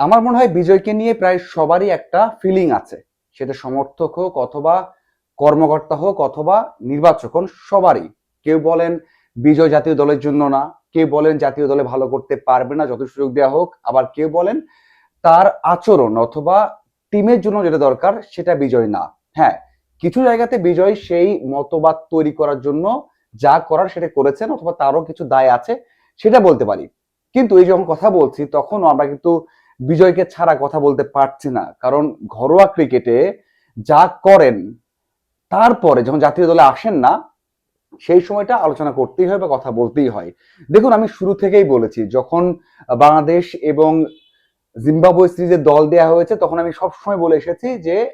আমার মনে হয় বিজয়কে নিয়ে প্রায় সবারই একটা ফিলিং আছে। সেটা সমর্থক হোক অথবা কর্মকর্তা হোক অথবা নির্বাচক হোক, সবারই। কেউ বলেন বিজয় জাতীয় দলের জন্য না, কেউ বলেন জাতীয় দলে ভালো করতে পারবে না, যত সুযোগ দেওয়া হোক, আবার কেউ বলেন তার আচরণ অথবা টিমের জন্য যেটা দরকার, সেটা বিজয় না। হ্যাঁ কিছু জায়গাতে বিজয় সেই মতবাদ তৈরি করার জন্য যা করার সেটা করেছেন অথবা তারও কিছু দায় আছে, সেটা বলতে পারি। কিন্তু এই যখন কথা বলছি, তখনও আমরা কিন্তু বিজয়কে ছাড়া কথা বলতে পারছি না। কারণ ঘরোয়া ক্রিকেটে যা করেন, তারপরে যখন জাতীয় দলে আসেন না, সেই সময়টা আলোচনা করতেই হয় বা কথা বলতেই হয়। দেখুন, আমি শুরু থেকেই বলেছি, যখন বাংলাদেশ এবং জিম্বাবুয়ে সিরিজের দল দেয়া হয়েছে, তখন আমি সবসময় বলে এসেছি যে,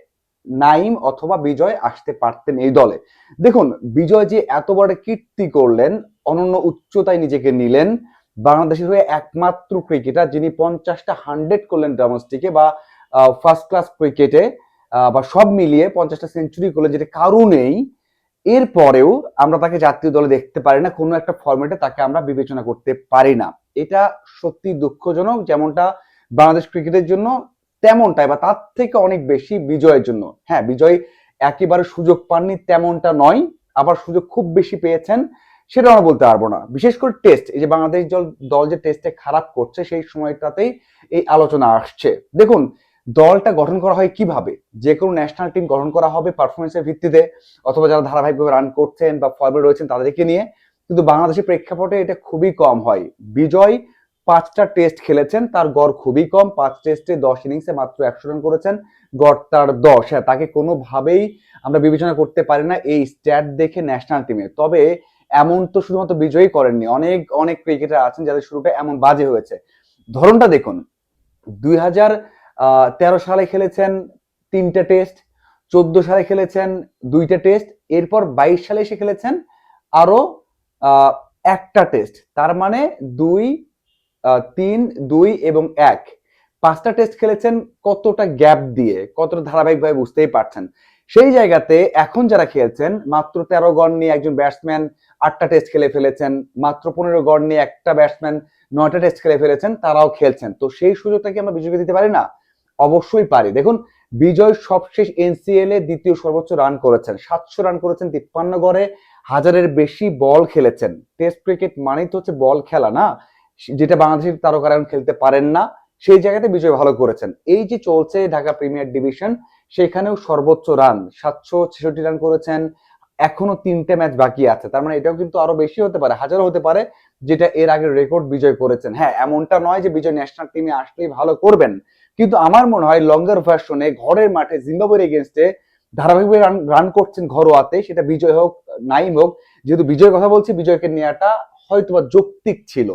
নাইম অথবা বিজয় আসতে পারতেন এই দলে। দেখুন, বিজয় যে এত বড় কীর্তি করলেন, অনন্য উচ্চতায় নিজেকে নিলেন বাংলাদেশের হয়ে একমাত্র ক্রিকেটার যিনি পঞ্চাশটা হান্ড্রেড করলেন ডোমেস্টিকে বা ফার্স্ট ক্লাস ক্রিকেটে বা সব মিলিয়ে পঞ্চাশটা সেঞ্চুরি করলেন যেটা কারও নেই। এরপরেও আমরা তাকে জাতীয় দলে দেখতে পারি না, কোনো একটা ফরম্যাটে তাকে আমরা বিবেচনা করতে পারি না। এটা সত্যি দুঃখজনক, যেমনটা বাংলাদেশ ক্রিকেটের জন্য তেমনটাই বা তার থেকে অনেক বেশি বিজয়ের জন্য। হ্যাঁ বিজয় একেবারে সুযোগ পাননি তেমনটা নয়, আবার সুযোগ খুব বেশি পেয়েছেন। সেটা আমরা বলতে পারব না। বিশেষ করে টেস্ট এই যে বাংলাদেশ দল দল যে টেস্টে খারাপ করছে, সেই সময়টাতেই এই আলোচনা আসছে। দেখুন, দলটা গঠন করা হয় কীভাবে? যে কোনো ন্যাশনাল টিম গঠন করা হবে পারফরমেন্সের ভিত্তিতে, অথবা যারা ধারাবাহিকভাবে রান করছেন বা ফর্মে রয়েছেন তাদেরকে নিয়ে। কিন্তু বাংলাদেশের প্রেক্ষাপটে এটা খুবই কম হয়। বিজয় পাঁচটা টেস্ট খেলেছেন, তার গড় খুবই কম। পাঁচ টেস্টে দশ ইনিংসে মাত্র একশো রান করেছেন, গড় তার দশ। হ্যাঁ তাকে কোনোভাবেই আমরা বিবেচনা করতে পারি না এই স্ট্যাট দেখে ন্যাশনাল টিমে তবে এমন তো শুধুমাত্র বিজয়ী করেননি, অনেক অনেক ক্রিকেটার আছেন যাদের শুরুটা এমন বাজে হয়েছে। ধরনটা দেখুন, দুই হাজার তেরো সালে খেলেছেন তিনটা টেস্ট চোদ্দ সালে খেলেছেন দুইটা টেস্ট এরপর বাইশ সালে এসে খেলেছেন আরও একটা টেস্ট তার মানে দুই তিন, দুই এবং এক। পাঁচটা টেস্ট খেলেছেন কতটা গ্যাপ দিয়ে, কতটা ধারাবাহিকভাবে বুঝতেই পারছেন। সেই জায়গাতে এখন যারা খেলছেন, মাত্র তেরো গড় নিয়ে একজন ব্যাটসম্যান আটটা টেস্ট খেলে ফেলেছেন, মাত্র পনেরো গড় নিয়ে একটা ব্যাটসম্যান নয়টা টেস্ট খেলে ফেলেছেন, তারাও খেলছেন। তো সেই সুযোগটা কি আমরা বিজয়কে দিতে পারি? না, অবশ্যই পারি। দেখুন, বিজয় সবশেষ এনসিএল এ দ্বিতীয় সর্বোচ্চ রান করেছেন। সাতশো রান করেছেন, তিপ্পান্ন গড়ে হাজারের বেশি বল খেলেছেন। টেস্ট ক্রিকেট মানেই তো হচ্ছে বল খেলা, না? যেটা বাংলাদেশের তারকারা এখন খেলতে পারেন না, সেই জায়গাতে বিজয় ভালো করেছেন। এই যে চলছে ঢাকা প্রিমিয়ার ডিভিশন সেখানেও সর্বোচ্চ রান সাতশো ছেষট্টি রান করেছেন। এখনও তিনটে ম্যাচ বাকি আছে। তার মানে এটাও কিন্তু আরও বেশি হতে পারে, হাজারও হতে পারে, যেটা এর আগে রেকর্ড বিজয় করেছেন। হ্যাঁ এমনটা নয় যে বিজয় ন্যাশনাল টিমে আসলেই ভালো করবেন। কিন্তু আমার মনে হয় লঙ্গার ভার্সনে ঘরের মাঠে জিম্বাবুয়ের এগেনস্টে ধারাবাহিকভাবে রান রান করছেন ঘরোয়াতে, সেটা বিজয় হোক, নাইম হোক, যেহেতু বিজয়ের কথা বলছি, বিজয়কে নেওয়াটা হয়তোবা যৌক্তিক ছিল।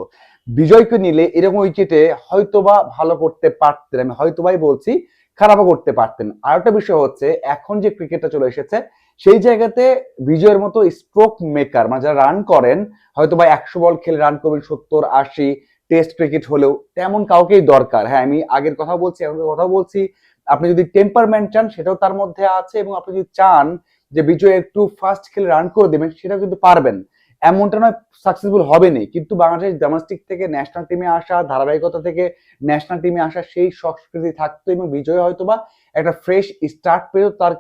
বিজয়কে নিলে এরকম উইকেটে হয়তোবা ভালো করতে পারতেন, আমি হয়তোবাই বলছি খারাপও করতে পারতেন। আর একটা বিষয় হচ্ছে, এখন যে ক্রিকেটটা চলে এসেছে, সেই জায়গাতে বিজয়ের মতো স্ট্রোক মেকার মানে যারা রান করেন হয়তো বা একশো বল খেলে রান করবেন সত্তর, আশি টেস্ট ক্রিকেট হলেও, তেমন কাউকেই দরকার। হ্যাঁ আমি আগের কথা বলছি, এখন কথা বলছি, আপনি যদি টেম্পারমেন্ট চান, সেটাও তার মধ্যে আছে, এবং আপনি যদি চান যে বিজয় একটু ফাস্ট খেলে রান করে দেবেন, সেটাও কিন্তু পারবেন। এমনটা নয় সাকসেসফুল হবে নি কিন্তু বাংলাদেশ ডোমেস্টিক থেকে ন্যাশনাল টিমে আসা, ধারাবাহিকতা থেকে ন্যাশনাল টিমে আসা, সেই সংস্কৃতি থাকতো এবং বিজয় হয়তো বা একটা ফ্রেশ স্টার্ট পেত তার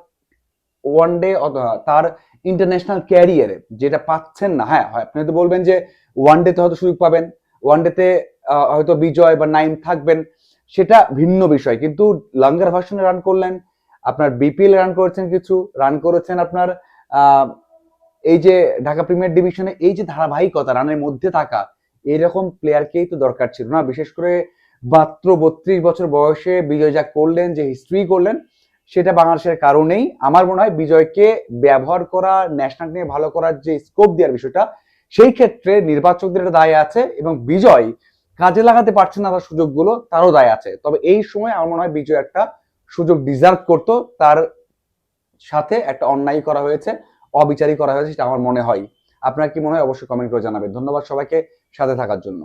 ওয়ান ডে তার ইন্টারন্যাশনাল ক্যারিয়ারে যেটা পাচ্ছেন না। হ্যাঁ হয়, আপনি হয়তো বলবেন যে ওয়ান ডেতে হয়তো সুযোগ পাবেন ওয়ান ডেতে হয়তো বিজয় বা নাইম থাকবেন, সেটা ভিন্ন বিষয়। কিন্তু লাঙ্গার ভার্সনে রান করলেন, আপনার বিপিএল রান করেছেন কিছু রান করেছেন আপনার এই যে ঢাকা প্রিমিয়ার ডিভিশনে এই যে ধারাবাহিকতা রানের মধ্যে থাকা, এরকম প্লেয়ারকেই তো দরকার ছিল না। বিশেষ করে মাত্র বত্রিশ বছর বয়সে বিজয় যা করলেন, যে হিস্ট্রি করলেন, সেটা বাংলাদেশের কারণেই। আমার মনে হয় বিজয়কে ব্যবহার করা ন্যাশনাল নিয়ে ভালো করার যে স্কোপ দেওয়ার বিষয়টা, সেই ক্ষেত্রে নির্বাচকদের একটা দায় আছে এবং বিজয় কাজে লাগাতে পারছে না তার সুযোগগুলো, তারও দায় আছে। তবে এই সময় আমার মনে হয় বিজয় একটা সুযোগ ডিজার্ভ করতো, তার সাথে একটা অন্যায় করা হয়েছে। অবিচারী করা হয়েছে, সেটা আমার মনে হয়। আপনার কি মনে হয়? অবশ্যই কমেন্ট করে জানাবেন। ধন্যবাদ সবাইকে, সাথে থাকার জন্য।